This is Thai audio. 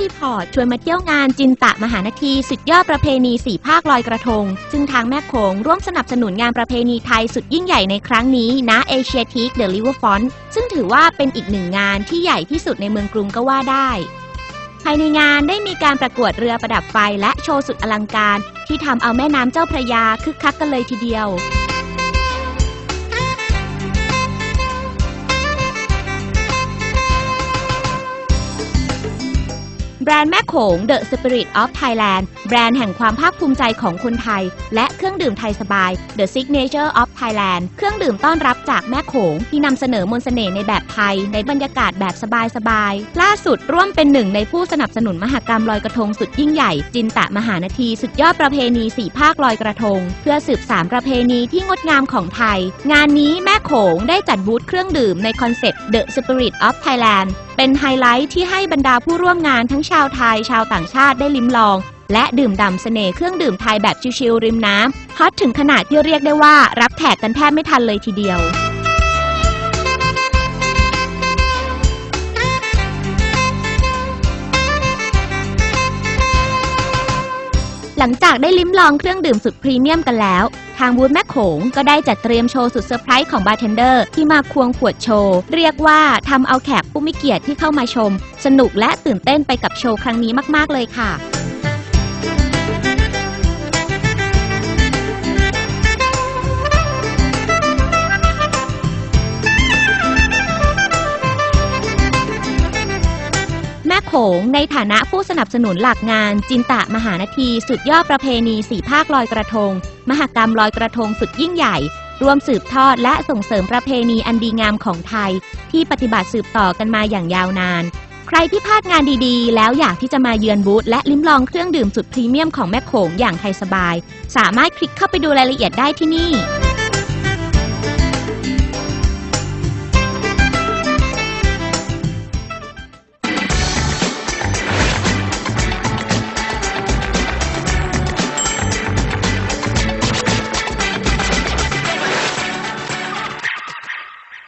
รีพอร์ตชวนมาเที่ยวงานจินตะมหานาทีสุดยอดประเพณีสี่ภาคลอยกระทง ซึ่งทางแม่โขงร่วมสนับสนุนงานประเพณีไทยสุดยิ่งใหญ่ในครั้งนี้ณเอเชียทีคเดอะริเวอร์ฟอนซึ่งถือว่าเป็นอีกหนึ่งงานที่ใหญ่ที่สุดในเมืองกรุงก็ว่าได้ ภายในงานได้มีการประกวดเรือประดับไฟและโชว์สุดอลังการ ที่ทำเอาแม่น้ำเจ้าพระยาคึกคักกันเลยทีเดียว แบรนด์แม่โขง The Spirit of Thailand แบรนด์แห่งความภาคภูมิใจของคนไทย และเครื่องดื่มไทยสบาย The Signature of Thailand เครื่องดื่มต้อนรับจากแม่โขง ที่นำเสนอมนต์เสน่ห์ในแบบไทย ในบรรยากาศแบบสบายๆ ล่าสุดร่วมเป็นหนึ่งในผู้สนับสนุนมหกรรมลอยกระทงสุดยิ่งใหญ่ จินตะมหานาทีสุดยอดประเพณีสี่ภาคลอยกระทง เพื่อสืบสานประเพณีที่งดงามของไทย งานนี้แม่โขงได้จัดบูธเครื่องดื่มในคอนเซ็ปต์ The Spirit of Thailand เป็นไฮไลท์ที่ให้บรรดาผู้ร่วมงานทั้งชาวไทยชาวต่างชาติได้ลิ้มลอง และดื่มด่ำเสน่ห์เครื่องดื่มไทยแบบชิลๆริมน้ำฮอตถึงขนาดที่เรียกได้ว่ารับแขกกันแทบไม่ทันเลยทีเดียว งจากได้ลิ้มลองเครื่องดื่มสุดพรีเมียมกันแล้ว ทางบูธแม่โขงก็ได้จัดเตรียมโชว์สุดเซอร์ไพรส์ของบาร์เทนเดอร์ที่มาควงขวดโชว์ เรียกว่าทำเอาแขกผู้มีเกียรติที่เข้ามาชม สนุกและตื่นเต้นไปกับโชว์ครั้งนี้มาก ๆ เลยค่ะ งในฐานะผู้สนับสนุนหลักงาน จินตะมหานาทีสุดยอดประเพณีสี่ภาคลอยกระทง มหกรรมลอยกระทงสุดยิ่งใหญ่ร่วมสืบทอดและส่งเสริมประเพณีอันดีงามของไทย ที่ปฏิบัติสืบต่อกันมาอย่างยาวนาน ใครที่พลาดงานดีๆ แล้วอยากที่จะมาเยือนบูธและลิ้มลองเครื่องดื่มสุดพรีเมียมของแม่โขงอย่างไทยสบาย สามารถคลิกเข้าไปดูรายละเอียดได้ที่นี่